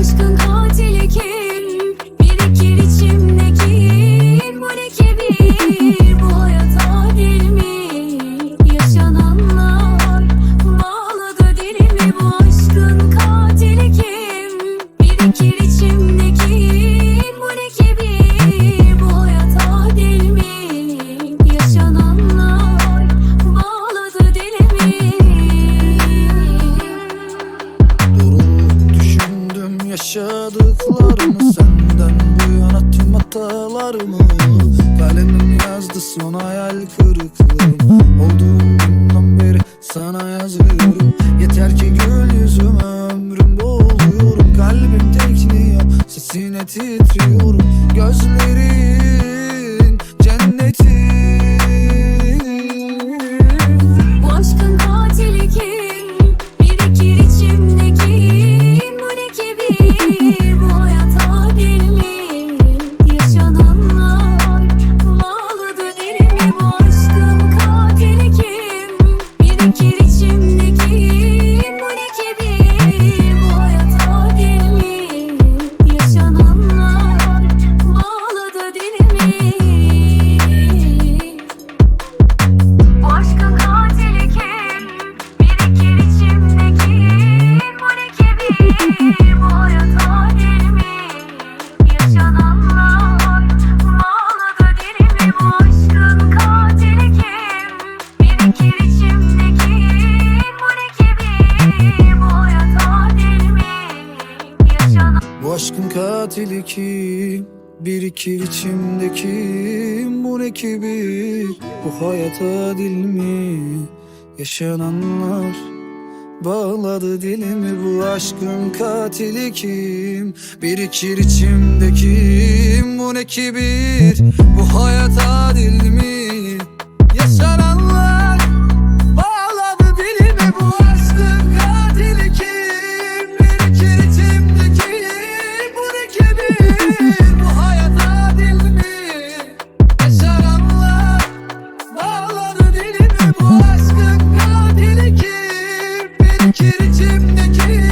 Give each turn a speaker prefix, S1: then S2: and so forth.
S1: aşkın katili kim? Birikir içimdeki bu ne kibir? Bu hayat adil? Yaşananlar bağladı dilimi bu aşkın katili kim? Birikir içimdeki
S2: yaşadıklarımı Senden bu yana tüm hatalarımı. Kalemim yazdı son hayal kırıklığım. Olduğum günden beri sana yazıyorum. Yeter ki gül yüzüme ömrüm boğuluyorum Kalbim tekliyor sesine titriyorum. Gözlerin
S1: Bu aşkın katili kim? Birikir içimdeki bu ne kibir Bu hayat adil mi? Yaşananlar Bağladı dilimi bu aşkın katili kim? Birikir içimdeki bu ne kibir Bu hayat adil mi?
S2: Birikir içimdeki